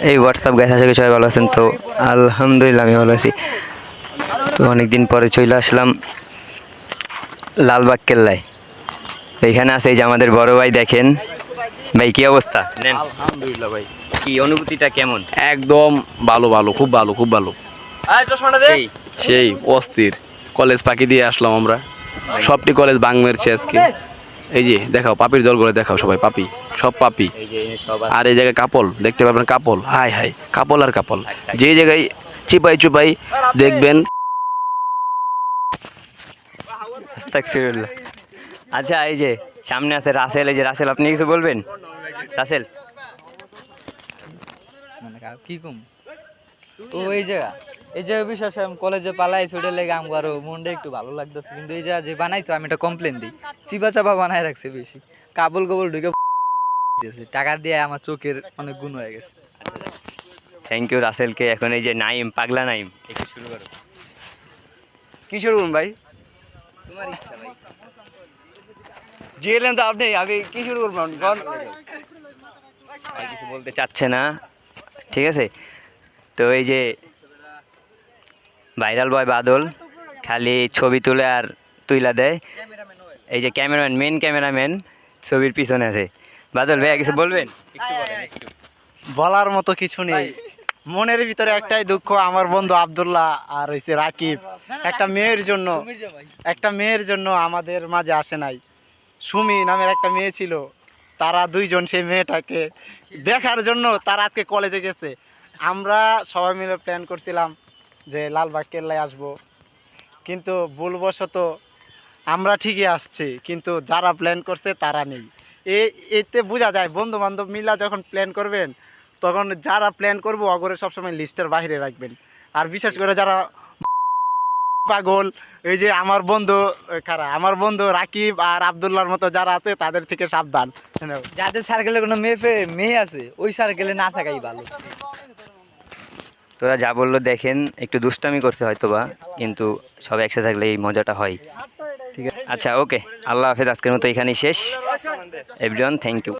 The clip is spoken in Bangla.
এই হোয়াটসঅ্যাপ গ্যাস আশা করি সবাই ভালো আছেন। তো আলহামদুলিল্লাহ আমি ভালো আছি। তো অনেকদিন পরে চলে আসলাম লালবাগ কেল্লায়। এইখানে আছে এই যে আমাদের বড় ভাই দেখেন। ভাই কি অবস্থা? নেন। আলহামদুলিল্লাহ ভাই। কি অনুভূতিটা কেমন? একদম ভালো ভালো খুব ভালো খুব ভালো। সেই। সেই অস্থির। কলেজ পাখি দিয়ে আসলাম আমরা। সবটি কলেজ বাং মেরছে আজকে। এই যে দেখাও পাপির দলগুলো দেখাও সবাই পাপি সব পাপি। এই যে সবার আর এই জায়গায় কাপল দেখতে পাবেন কাপল হাই হাই কাপল আর কাপল। যে জায়গায় চিপাই চুপাই দেখবেন। আচ্ছা এই যে সামনে আছে রাসেল এই যে রাসেল আপনি কিছু বলবেন? রাসেল। মানে কি কম? ও এই জায়গা। এই যে বিশ্বাস আমি কলেজে পালাই ওটার লেগে আমি আরও মনটা একটু ভালো লাগতেছে। কিন্তু এই যে বানাইছো আমি এটা কমপ্লেন দিই। চিপা চাপা বানায় রাখছে বেশি। কাবল কবল ঢুকে দিয়েছে। টাকা দিয়ে আমার চোখের অনেক গুণ হয়ে গেছে। থ্যাংক ইউ রাসেলকে। এখন এই যে নাইম পাগলা নাইম। একটু শুরু করো। কি শুরু করুন ভাই? তোমার ইচ্ছা ভাই। জিএলএম তো আপনি আগে কি শুরু করবেন কিছু বলতে চাচ্ছে না। ঠিক আছে? তো এই যে ভাইরাল বয় বাদল খালি ছবি তুলে আর তুইলা দেয় এই যে ক্যামেরাম্যান মেন ক্যামেরাম্যান ছবির পিছনে আছে। বাদল ভাইয়া কিছু বলবেন? একটু বলেন, একটু। বলার মতো কিছু নেই। মনের ভিতরে একটাই দুঃখ আমার বন্ধু আবদুল্লাহ আর হয়েছে রাকিব। একটা মেয়ের জন্য একটা মেয়ের জন্য আমাদের মাঝে আসে নাই। সুমি নামের একটা মেয়ে ছিল তারা দুইজন সেই মেয়েটাকে দেখার জন্য তারা আজকে কলেজে গেছে। আমরা সবাই মিলে প্ল্যান করছিলাম যে লালবাগ কেল্লায় আসব। কিন্তু ভুলবশত আমরা ঠিকই আসছি, কিন্তু যারা প্ল্যান করছে তারা নেই। এ, এতে বোঝা যায় বন্ধু বান্ধব মিলা যখন প্ল্যান করবেন, তখন যারা প্ল্যান করব অগরে সবসময় লিস্টের বাইরে রাখবেন। আর বিশেষ করে যারা পাগল, এই যে আমার বন্ধু খারা আমার বন্ধু রাকিব আর আবদুল্লাহর মতো যারা আছে, তাদের থেকে সাবধান। যাদের সার্কেলে কোনো মেয়ে মেয়ে আছে, ওই সার্কেলে না থাকাই ভালো। তোরা যা বলল দেখেন একটু দুষ্টামি করছে হয়তো বা কিন্তু সব একসাথে থাকলে এই মজাটা হয়। ঠিক আছে। আচ্ছা ওকে আল্লাহ হাফেজ আজকের মতো এখানেই শেষ। Everyone thank you